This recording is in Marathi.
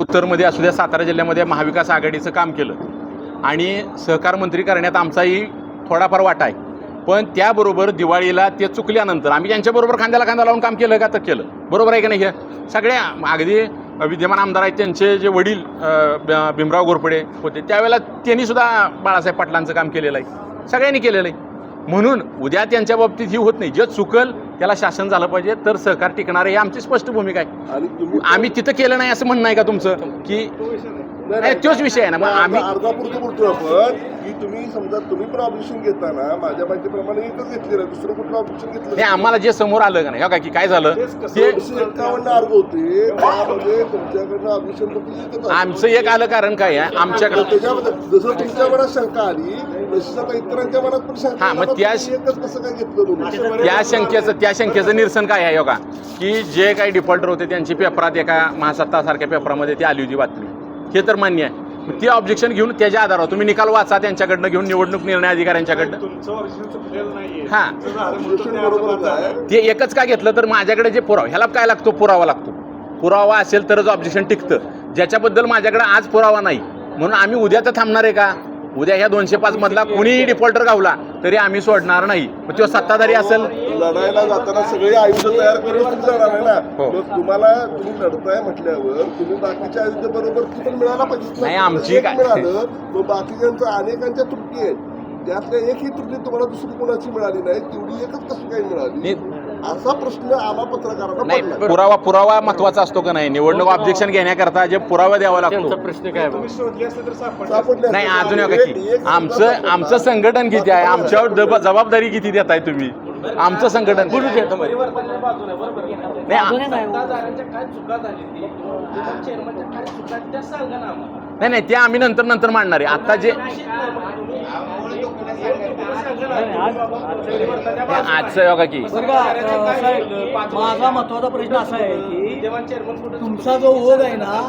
उत्तरमध्ये असू द्या सातारा जिल्ह्यामध्ये महाविकास आघाडीचं काम केलं. आणि सहकार मंत्री करण्यात आमचाही थोडाफार वाटा आहे. पण त्याबरोबर दिवाळीला ते चुकल्यानंतर आम्ही त्यांच्याबरोबर खांद्याला खांदा लावून काम केलं का तर केलं. बरोबर आहे का नाही हे? सगळ्या अगदी विद्यमान आमदार आहेत त्यांचे जे वडील ब- भीमराव घोरपडे होते त्यावेळेला त्यांनीसुद्धा बाळासाहेब पाटलांचं काम केलेलं आहे. सगळ्यांनी केलेलं आहे. म्हणून उद्या त्यांच्या बाबतीत ही होत नाही. जे चुकल त्याला शासन झालं पाहिजे. तर सहकार टिकणार आहे. ही आमची स्पष्ट भूमिका आहे. आम्ही तिथं केलं नाही असं म्हणणं आहे का तुमचं? की नाही. तोच विषय आहे ना. मग आम्ही अर्धापुरतं बोलतो आपण की तुम्ही समजा तुम्ही पण ऑपरेशन घेताना माझ्या माहितीप्रमाणे एकच घेतलेलं दुसरं कुठलं ऑपरेशन घेतलं हे आम्हाला जे समोर आलं का नाही का की काय झालं? ते दोनशे एक्कावन्न अर्ज होते. त्यामध्ये तुमच्याकडनं फक्त एकच आलं. आमचं एक आलं कारण काय आहे? आमच्याकडं जसं तुमच्या मनात शंका आली हा, मग त्या- तुम्ही एकच कसं काय घेतलं तुम्ही त्या शंकेचं त्या शंकेचं निरसन काय आहे हो का की जे काही डिफॉल्टर होते त्यांची पेपरात एका महासत्तासारख्या पेपरामध्ये ती आली होती बातमी. हे तर मान्य आहे. ते ऑब्जेक्शन घेऊन त्याच्या आधारावर तुम्ही निकाल वाचा त्यांच्याकडनं घेऊन निवडणूक निर्णय अधिकाऱ्यांच्याकडनं. हा. ते एकच का घेतलं? तर माझ्याकडे जे पुरावा ह्याला काय लागतो? पुरावा लागतो. पुरावा असेल तरच ऑब्जेक्शन टिकतं. ज्याच्याबद्दल माझ्याकडे आज पुरावा नाही. म्हणून आम्ही उद्या तर थांबणार आहे का? उद्या ह्या दोनशे पाच मधला कुणीही डिफॉल्टर गावला तरी आम्ही सोडणार नाही मग तो सत्ताधारी असेल लढायला जाताना सगळे आयुष्य तयार करून आहे ना हो. मग तुम्हाला तुम्ही लढताय म्हटल्यावर तुम्ही बाकीच्या आयुष्य बरोबर ती पण मिळायला पाहिजे. नाही, आमची एक काय- मिळालं मग बाकीच्यांचं अनेकांच्या त्रुटी आहेत त्यातल्या एकही त्रुटी तुम्हाला दुसरी कोणाची मिळाली नाही तेवढी एकच कशी काही मिळाली. असा प्रश्न आम्हा पत्रकारांना नाही पडला पुरावा पुरावा महत्त्वाचा असतो का नाही? निवडणूक ऑब्जेक्शन घेण्याकरता जे पुरावा द्यावा लागतो. प्रश्न काय सापडले नाही असते. अजून एक एक- की एक आमचं. आमचं संघटन किती आहे? आमच्यावर जब- जबाबदारी किती देताय तुम्ही? आमचं संघटन बोलू द्या आ- नाही नाही. ते? आम्ही नंतर नंतर मांडणार आहे. आता जे आजचं योगा की. माझा महत्त्वाचा प्रश्न असा आहे की तुमचा जो ओघ आहे ना